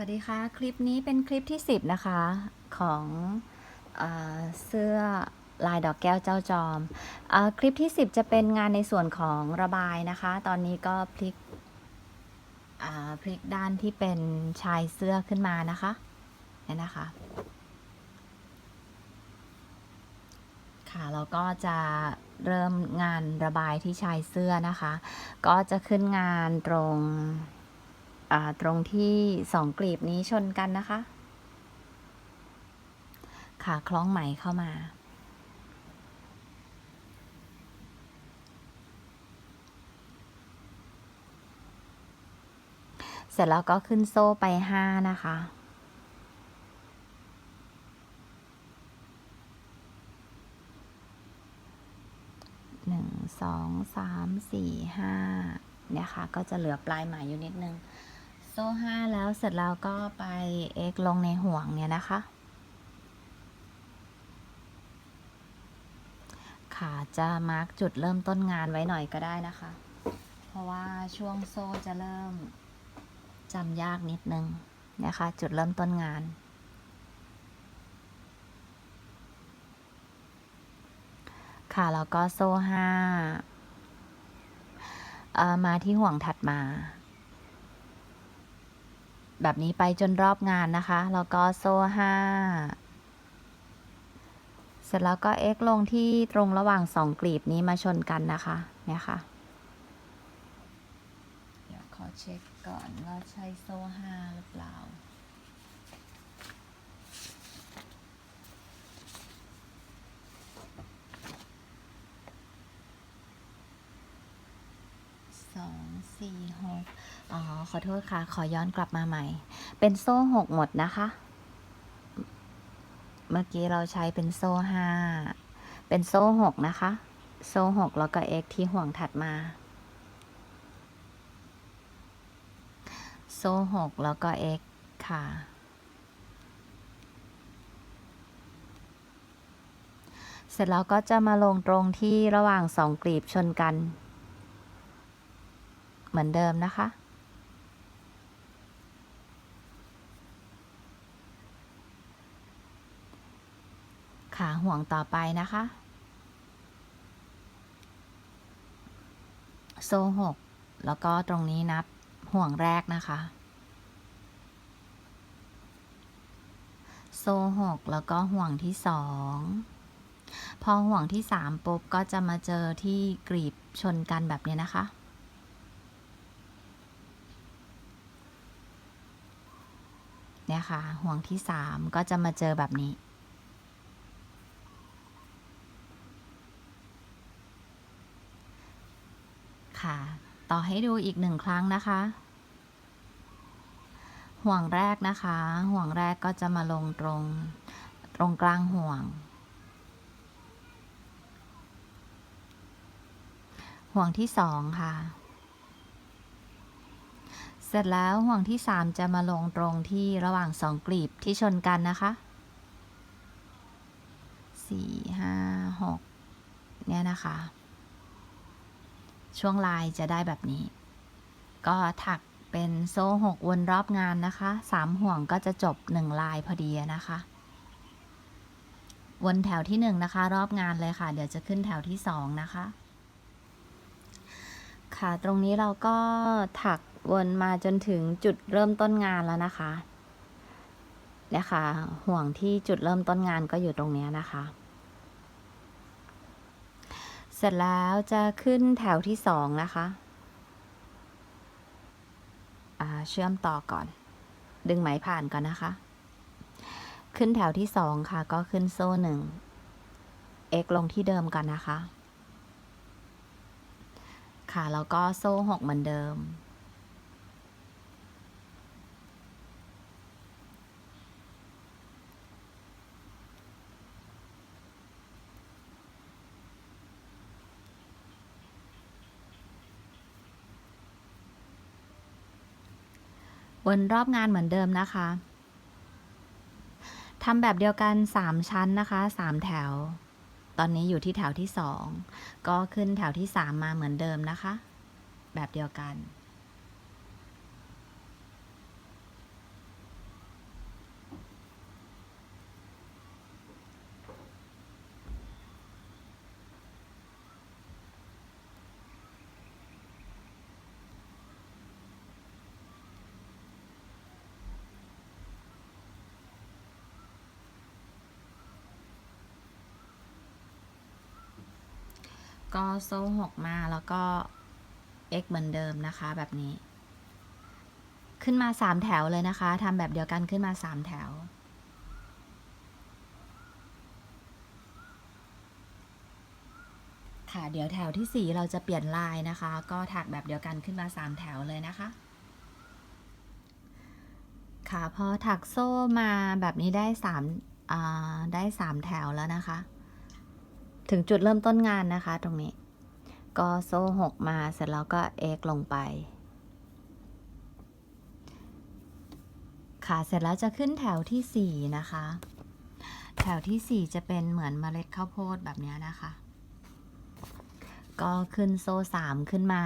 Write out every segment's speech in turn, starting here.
วัสดีค่ะ คลิปนี้เป็นคลิปที่ 10 นะคะ ของเอเสื้อลายดอกแก้วเจ้าจอมอคลิปที่ 10 จะเป็นงานในส่วนของระบายนะคะ ตอนนี้ก็พลิกพลิกด้านที่เป็นชายเสื้อขึ้นมานะคะเนี่ยนะคะ ค่ะแล้วก็จะเริ่มงานระบายที่ชายเสื้อนะคะ ก็จะขึ้นงานตรง ตรงที่สองกลีบนี้ชนกันนะคะค่ะคล้องไหมเข้ามา เสร็จแล้วก็ขึ้นโซ่ไปห้านะคะหนึ่งสองสามสี่ห้าเนี่ยค่ะ ก็จะเหลือปลายไหมอยู่นิดนึง โซ่ห้าแล้วเสร็จแล้วก็ไปเอ็กลงในห่วงเนี่ยนะคะ ค่ะจะมาร์กจุดเริ่มต้นงานไว้หน่อยก็ได้นะคะ เพราะว่าช่วงโซ่จะเริ่มจำยากนิดนึงนะคะ จุดเริ่มต้นงาน ค่ะแล้วก็โซ่ห้ามาที่ห่วงถัดมา แบบนี้ไปจนรอบงานนะคะ แล้วก็โซ่ห้าเสร็จแล้วก็เอ็กลงที่ตรงระหว่างสองกลีบนี้มาชนกันนะคะเนี่ยค่ะเดี๋ยวขอเช็คก่อนว่าใช่โซ่ห้าหรือเปล่า สองสี่หกอ๋อ ขอโทษค่ะ ขอย้อนกลับมาใหม่ เป็นโซ่หกหมดนะคะ เมื่อกี้เราใช้เป็นโซ่ห้า เป็นโซ่หกนะคะ โซ่หกแล้วก็ x ที่ห่วงถัดมา โซ่หกแล้วก็ x ค่ะ เสร็จแล้วก็จะมาลงตรงที่ระหว่างสองกลีบชนกัน เหมือนเดิมนะคะ ขาห่วงต่อไปนะคะ โซ่หกแล้วก็ตรงนี้นับห่วงแรกนะคะ โซ่หกแล้วก็ห่วงที่สองพอห่วงที่สามปุ๊บ ก็จะมาเจอที่กรีบชนกันแบบนี้นะคะ เนี่ยค่ะ ห่วงที่สามก็จะมาเจอแบบนี้ ค่ะ ต่อให้ดูอีกหนึ่งครั้งนะคะ ห่วงแรกนะคะ ห่วงแรกก็จะมาลงตรงตรงกลางห่วง ห่วงที่สองค่ะ เสร็จแล้วห่วงที่สามจะมาลงตรงที่ระหว่างสองกลีบที่ชนกันนะคะสี่ห้าหกเนี่ยนะคะ ช่วงลายจะได้แบบนี้ ก็ถักเป็นโซ่หกวนรอบงานนะคะสามห่วงก็จะจบหนึ่งลายพอดีนะคะ วนแถวที่หนึ่งนะคะ รอบงานเลยค่ะ เดี๋ยวจะขึ้นแถวที่สองนะคะ ค่ะตรงนี้เราก็ถัก วนมาจนถึงจุดเริ่มต้นงานแล้วนะคะเนี่ยค่ะ ห่วงที่จุดเริ่มต้นงานก็อยู่ตรงนี้นะคะ เสร็จแล้วจะขึ้นแถวที่สองนะคะเชื่อมต่อก่อน ดึงไหมผ่านก่อนนะคะ ขึ้นแถวที่สองค่ะ ก็ขึ้นโซ่หนึ่ง x ลงที่เดิมก่อนนะคะ ค่ะ แล้วก็โซ่หกเหมือนเดิม วนรอบงานเหมือนเดิมนะคะทำแบบเดียวกัน 3 ชั้นนะคะ 3 แถว ตอนนี้อยู่ที่แถวที่ 2 ก็ขึ้นแถวที่ 3 มาเหมือนเดิมนะคะ แบบเดียวกัน ก็โซ่หกมาแล้วก็ x เหมือนเดิมนะคะแบบนี้ ขึ้นมาสามแถวเลยนะคะทำแบบเดียวกันขึ้นมาสามแถว ค่ะเดี๋ยวแถวที่สี่เราจะเปลี่ยนลายนะคะ ก็ถักแบบเดียวกันขึ้นมาสามแถวเลยนะคะค่ะพอถักโซ่มาแบบนี้ได้สามได้สามแถวแล้วนะคะ ถึงจุดเริ่มต้นงานนะคะ ตรงนี้ ก็โซ่หกมาเสร็จแล้วก็เอ็กลงไป ค่ะเสร็จแล้วจะขึ้นแถวที่สี่นะคะ แถวที่สี่จะเป็นเหมือนเมล็ดข้าวโพดแบบนี้นะคะ ก็ขึ้นโซ่สามขึ้นมา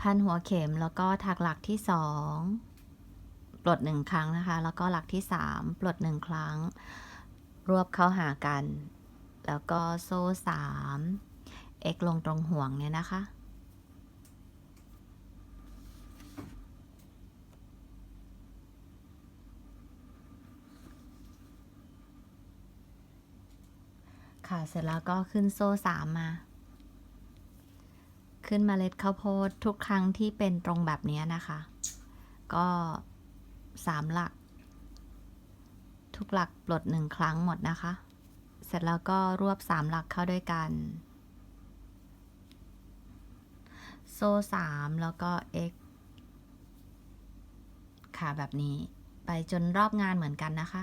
พันหัวเข็มแล้วก็ถักหลักที่สอง ปลดหนึ่งครั้งนะคะ แล้วก็หลักที่สามปลดหนึ่งครั้ง รวบเข้าหากัน แล้วก็โซ่สามเอ็กลงตรงห่วงเนี่ยนะคะ ค่ะ เสร็จแล้วก็ขึ้นโซ่สามมาขึ้นเมล็ดข้าวโพดทุกครั้งที่เป็นตรงแบบนี้นะคะ ก็ สามหลัก ทุกหลักปลดหนึ่งครั้งหมดนะคะ เสร็จแล้วก็รวบสามหลักเข้าด้วยกัน โซ่สามแล้วก็ x ค่ะแบบนี้ไปจนรอบงานเหมือนกันนะคะ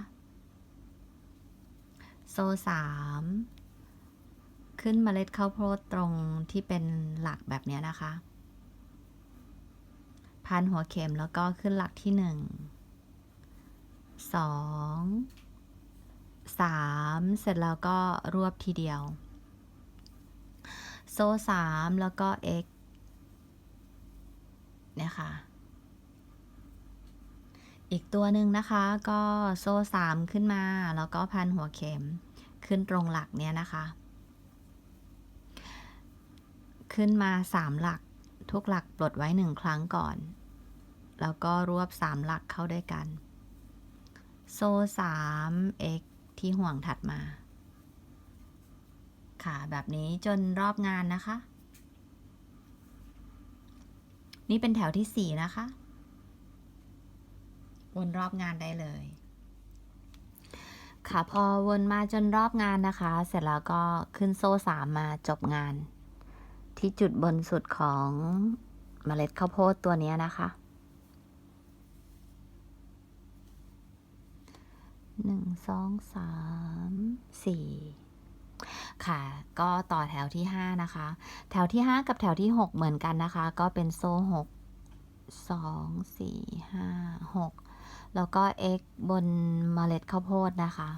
โซ่สามขึ้นเมล็ดข้าวโพดตรงที่เป็นหลักแบบนี้นะคะพันหัวเข็มแล้วก็ขึ้นหลักที่หนึ่ง สองสามเสร็จแล้วก็รวบทีเดียว โซ่สามแล้วก็ x เนี่ยค่ะ อีกตัวหนึ่งนะคะก็โซ่สามขึ้นมา แล้วก็พันหัวเข็มขึ้นตรงหลักเนี่ยนะคะ ขึ้นมาสามหลักทุกหลักปลดไว้หนึ่งครั้งก่อน แล้วก็รวบสามหลักเข้าด้วยกัน โซ่สาม x ที่ห่วงถัดมา ค่ะ แบบนี้จนรอบงานนะคะ นี่เป็นแถวที่สี่นะคะ วนรอบงานได้เลย ค่ะ พอวนมาจนรอบงานนะคะ เสร็จแล้วก็ขึ้นโซ่สามมาจบงาน ที่จุดบนสุดของเมล็ดข้าวโพดตัวนี้นะคะ หนึ่งสองสามสี่ค่ะ ก็ต่อแถวที่ห้านะคะ แถวที่ห้ากับแถวที่หกเหมือนกันนะคะ ก็เป็นโซ่หกสองสี่ห้าหกแล้วก็ x บนเมล็ดข้าวโพดนะคะ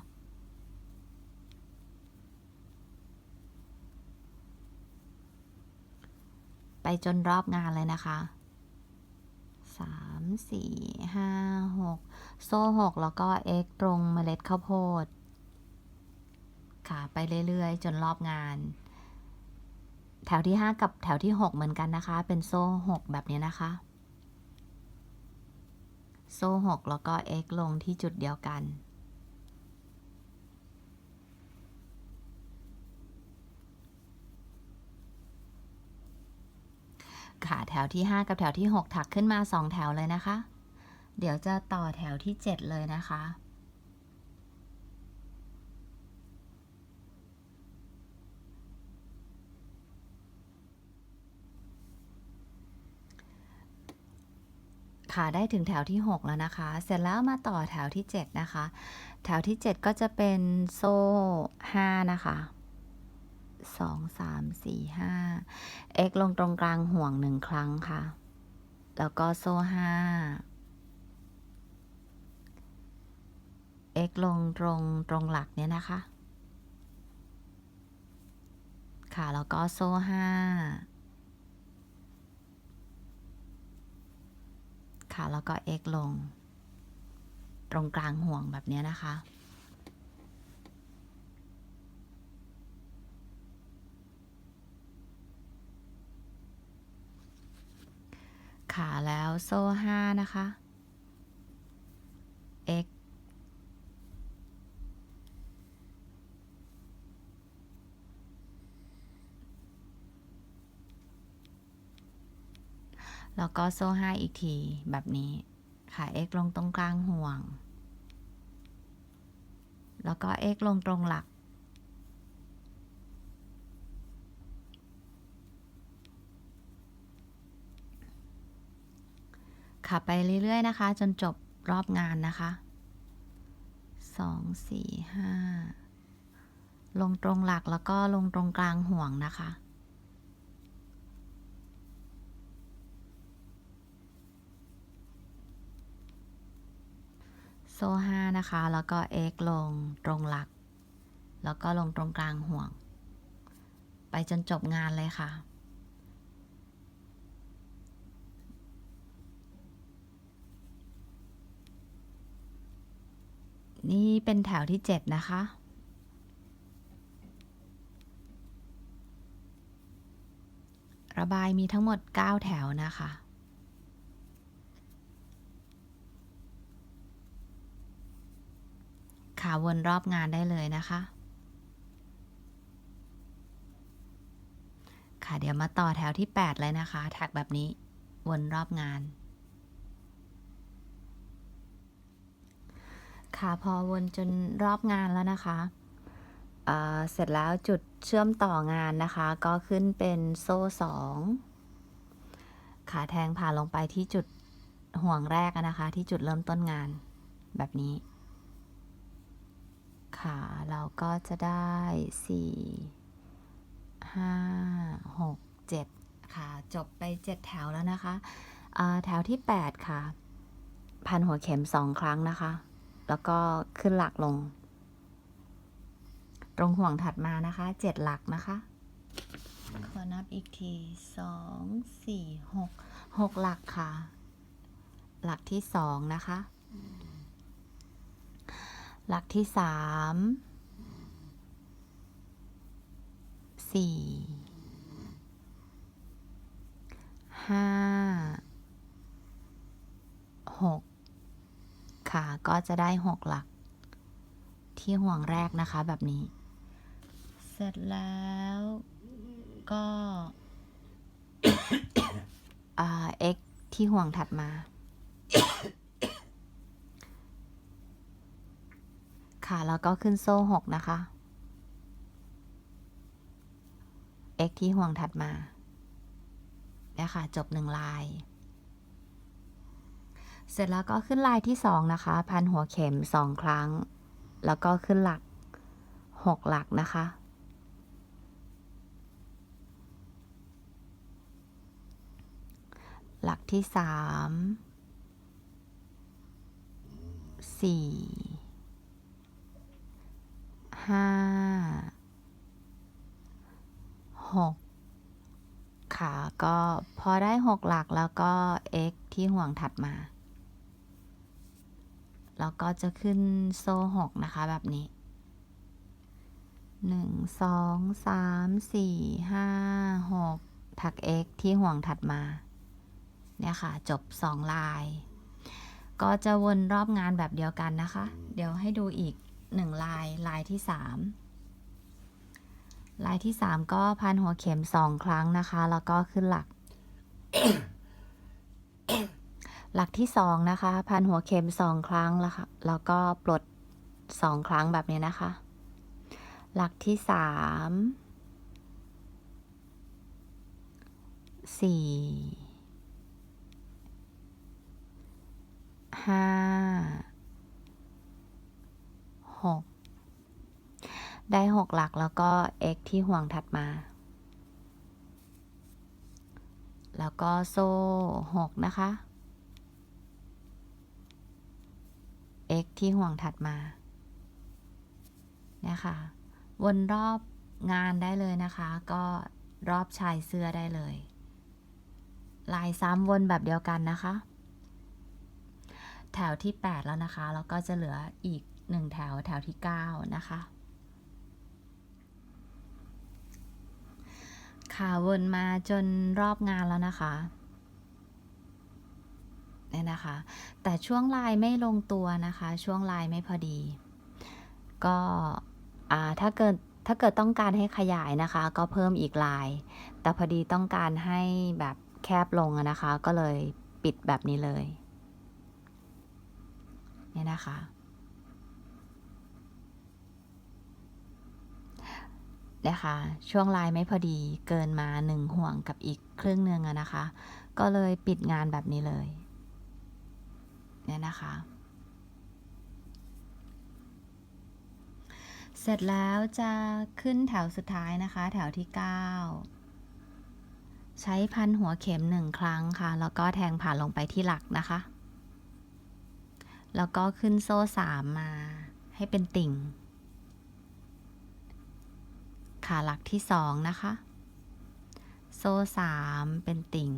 ไปจนรอบงานเลยนะคะสามสี่ห้าหก โซ่หกแล้วก็ x ตรงเมล็ดข้าวโพด ค่ะ ไปเรื่อยๆ จนรอบงาน แถวที่ 5 กับแถวที่ 6 เหมือนกันนะคะ เป็นโซ่ 6 แบบนี้นะคะ โซ่ 6 แล้วก็ x ลงที่จุดเดียวกันค่ะแถวที่ 5 กับแถวที่ 6 ถักขึ้นมา 2 แถวเลยนะคะ เดี๋ยวจะต่อแถวที่ 7 เลยนะคะ ค่ะได้ถึงแถวที่ 6 แล้วนะคะ เสร็จแล้วมาต่อแถวที่ 7 นะคะ แถวที่ 7 ก็จะเป็นโซ่ 5 นะคะ2 3 4 5 x ลงตรงกลางห่วงหนึ่งครั้งค่ะ แล้วก็โซ่5 x ลงตรงตรงหลักเนี่ยนะคะ ค่ะ แล้วก็โซ่5ค่ะ แล้วก็ x ลง ตรงกลางห่วงแบบนี้นะคะค่ะแล้วโซ่5นะคะ x แล้วก็โซ่ห้าอีกทีแบบนี้ค่ะ x ลงตรงกลางห่วง แล้วก็ x ลงตรงหลักค่ะไปเรื่อย ๆ นะคะ จนจบรอบงานนะคะสองสี่ห้าลงตรงหลักแล้วก็ลงตรงกลางห่วงนะคะ โซ่ห้านะคะ แล้วก็ x ลงตรงหลัก แล้วก็ลงตรงกลางห่วง ไปจนจบงานเลยค่ะ นี่เป็นแถวที่ 7 นะคะระบายมีทั้งหมด 9 แถวนะคะ ขาวนรอบงานได้เลยนะคะ ค่ะเดี๋ยวมาต่อแถวที่ 8 เลยนะคะ แท็กแบบนี้ วนรอบงาน ค่ะพอวนจนรอบงานแล้วนะคะเเสร็จแล้วจุดเชื่อมต่องานนะคะ ก็ขึ้นเป็นโซ่สองขาแทงผ่านลงไปที่จุดห่วงแรกนะคะ ที่จุดเริ่มต้นงานแบบนี้ เราก็จะได้สี่ห้าหกเจ็ดค่ะ จบไปเจ็ดแถวแล้วนะคะ แถวที่แปดค่ะ พันหัวเข็มสองครั้งนะคะ แล้วก็ขึ้นหลักลง ตรงห่วงถัดมานะคะเจ็ดหลักนะคะขอนับอีกทีสองสี่หกหกหลักค่ะ หลักที่สองนะคะ หลักที่สามสี่ห้าหกค่ะ ก็จะได้หกหลัก ที่ห่วงแรกนะคะแบบนี้ เสร็จแล้วก็ x ที่ห่วงถัดมา ค่ะ แล้วก็ขึ้นโซ่หกนะคะ x ที่ห่วงถัดมาเนี่ยค่ะ จบหนึ่งลาย เสร็จแล้วก็ขึ้นลายที่สองนะคะ พันหัวเข็มสองครั้ง แล้วก็ขึ้นหลักหกหลักนะคะ หลักที่สามสี่ ห้าหกค่ะ ก็พอได้หกหลักแล้วก็ x ที่ห่วงถัดมา แล้วก็จะขึ้นโซ่หกนะคะแบบนี้หนึ่งสองสามสี่ห้าหกถัก x ที่ห่วงถัดมา เนี่ยค่ะ จบสองลาย ก็จะวนรอบงานแบบเดียวกันนะคะ เดี๋ยวให้ดูอีก หนึ่งลาย ลายที่สามลายที่สามก็พันหัวเข็มสองครั้งนะคะ แล้วก็ขึ้นหลัก หลักที่สองนะคะ พันหัวเข็มสองครั้งแล้วค่ะแล้วก็ปลดสองครั้งแบบนี้นะคะ หลักที่สามสี่ หกได้หกหลักแล้วก็ x ที่ห่วงถัดมา แล้วก็โซ่หกนะคะ x ที่ห่วงถัดมาเนี่ยค่ะวนรอบงานได้เลยนะคะ ก็รอบชายเสื้อได้เลย ลายซ้ำวนแบบเดียวกันนะคะ แถวที่ 8 แล้วนะคะ แล้วก็จะเหลืออีก 1 แถวแถวที่ 9 นะคะค่ะวนมาจนรอบงานแล้วนะคะเนี่ยนะคะ แต่ช่วงลายไม่ลงตัวนะคะ ช่วงลายไม่พอดี ก็ถ้าเกิดถ้าเกิดต้องการให้ขยายนะคะ ก็เพิ่มอีกลาย แต่พอดีต้องการให้แบบแคบลงนะคะ ก็เลยปิดแบบนี้เลย เนี่ยนะคะ นะคะ ช่วงลายไม่พอดีเกินมาหนึ่งห่วงกับอีกครึ่งหนึ่งอะนะคะ ก็เลยปิดงานแบบนี้เลยเนี่ยนะคะ เสร็จแล้วจะขึ้นแถวสุดท้ายนะคะ แถวที่ 9 ใช้พันหัวเข็มหนึ่งครั้งค่ะ แล้วก็แทงผ่านลงไปที่หลักนะคะ แล้วก็ขึ้นโซ่สามมาให้เป็นติ่ง ขาหลักที่สองนะคะ โซ่สามเป็นติ่ง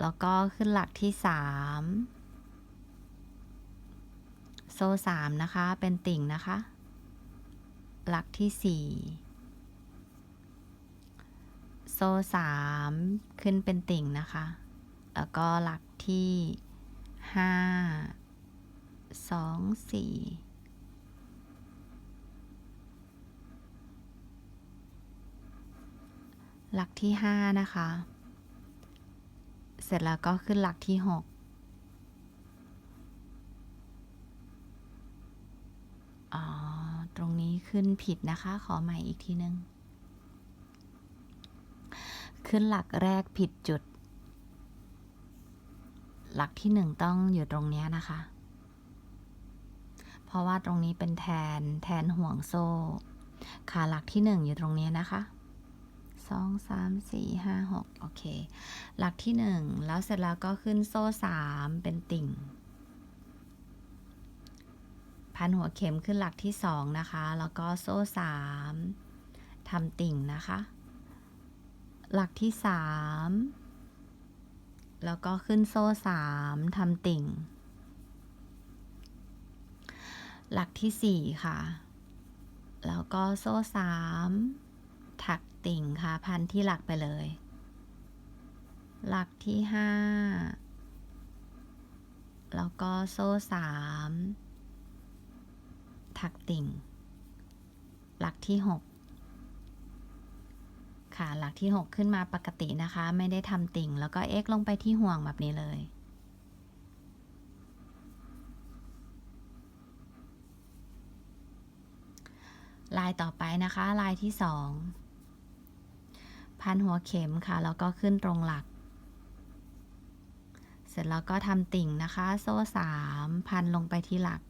แล้วก็ขึ้นหลักที่สามโซ่สามนะคะ เป็นติ่งนะคะ หลักที่สี่โซ่สามขึ้นเป็นติ่งนะคะ แล้วก็หลักที่ห้าสองสี่ หลักที่ห้านะคะ เสร็จแล้วก็ขึ้นหลักที่หกอ๋อ ตรงนี้ขึ้นผิดนะคะ ขอใหม่อีกทีนึง ขึ้นหลักแรกผิดจุด หลักที่หนึ่งต้องอยู่ตรงนี้นะคะ เพราะว่าตรงนี้เป็นแทนแทนห่วงโซ่ ขาหลักที่หนึ่งอยู่ตรงนี้นะคะ สองสามสี่ห้าหกโอเค หลักที่หนึ่งแล้วเสร็จแล้วก็ขึ้นโซ่สามเป็นติ่ง พันหัวเข็มขึ้นหลักที่สองนะคะ แล้วก็โซ่สามทำติ่งนะคะ หลักที่สามแล้วก็ขึ้นโซ่สามทำติ่ง หลักที่สี่ค่ะ แล้วก็โซ่สาม ถักติ่งค่ะ พันที่หลักไปเลย หลักที่ห้าแล้วก็โซ่สามถักติ่ง หลักที่หกค่ะหลักที่หกขึ้นมาปกตินะคะ ไม่ได้ทำติ่ง แล้วก็เอ็กลงไปที่ห่วงแบบนี้เลย ลายต่อไปนะคะ ลายที่สอง พันหัวเข็มค่ะ แล้วก็ขึ้นตรงหลัก เสร็จแล้วก็ทำติ่งนะคะ โซ่สามพันลงไปที่หลัก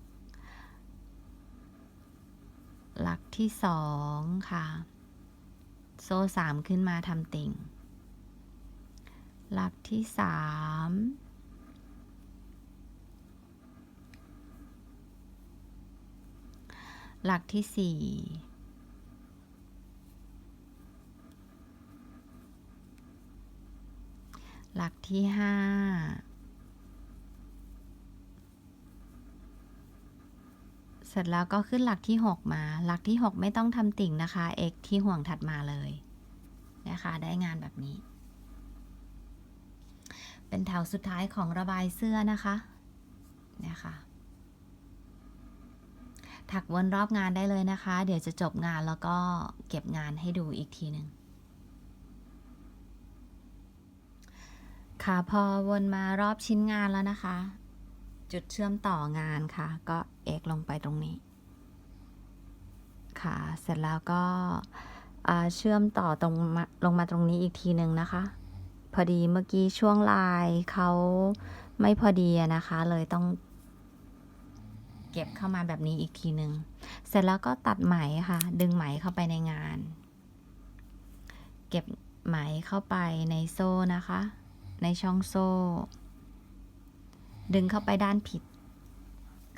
หลักที่สองค่ะ โซ่สามขึ้นมาทำติ่ง หลักที่สามหลักที่สี่ หลักที่ห้าเสร็จแล้วก็ขึ้นหลักที่ 6 มา หลักที่ 6 ไม่ต้องทำติ่งนะคะ x ที่ห่วงถัดมาเลยนะคะ ได้งานแบบนี้ เป็นแถวสุดท้ายของระบายเสื้อนะคะนี่ยค่ะถักวนรอบงานได้เลยนะคะ เดี๋ยวจะจบงานแล้วก็เก็บงานให้ดูอีกทีหนึ่ง ค่ะพอวนมารอบชิ้นงานแล้วนะคะ จุดเชื่อมต่องานค่ะ ก็เอกลงไปตรงนี้ ค่ะ เสร็จแล้วก็เชื่อมต่อตรงลงมาตรงนี้อีกทีหนึ่งนะคะ พอดีเมื่อกี้ช่วงลายเขาไม่พอดีนะคะ เลยต้อง เก็บเข้ามาแบบนี้อีกทีหนึ่งเสร็จแล้วก็ตัดไหมค่ะ ดึงไหมเข้าไปในงาน เก็บไหมเข้าไปในโซ่นะคะ ในช่องโซ่ ดึงเข้าไปด้านผิด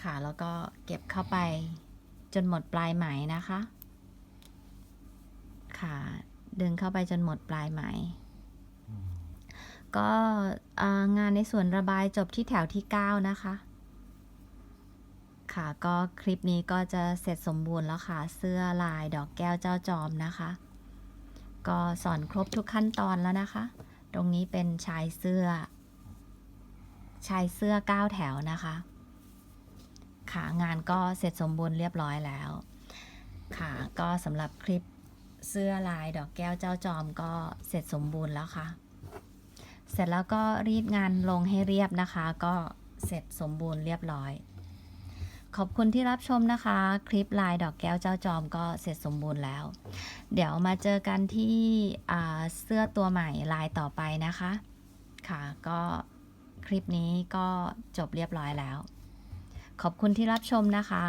ค่ะ แล้วก็เก็บเข้าไปจนหมดปลายไหมนะคะ ค่ะ ดึงเข้าไปจนหมดปลายไหม ก็งานในส่วนระบายจบที่แถวที่ 9 นะคะ ค่ะ ก็คลิปนี้ก็จะเสร็จสมบูรณ์แล้วค่ะ เสื้อลายดอกแก้วเจ้าจอมนะคะ ก็สอนครบทุกขั้นตอนแล้วนะคะ ตรงนี้เป็นชายเสื้อ ชายเสื้อ9แถวนะคะค่ะงานก็เสร็จสมบูรณ์เรียบร้อยแล้วค่ะก็สำหรับคลิปเสื้อลายดอกแก้วเจ้าจอมก็เสร็จสมบูรณ์แล้วค่ะ เสร็จแล้วก็รีดงานลงให้เรียบนะคะ ก็เสร็จสมบูรณ์เรียบร้อย ขอบคุณที่รับชมนะคะ คลิปลายดอกแก้วเจ้าจอมก็เสร็จสมบูรณ์แล้ว เดี๋ยวมาเจอกันที่เสื้อตัวใหม่ลายต่อไปนะคะ ค่ะก็คลิปนี้ก็จบเรียบร้อยแล้ว ขอบคุณที่รับชมนะคะ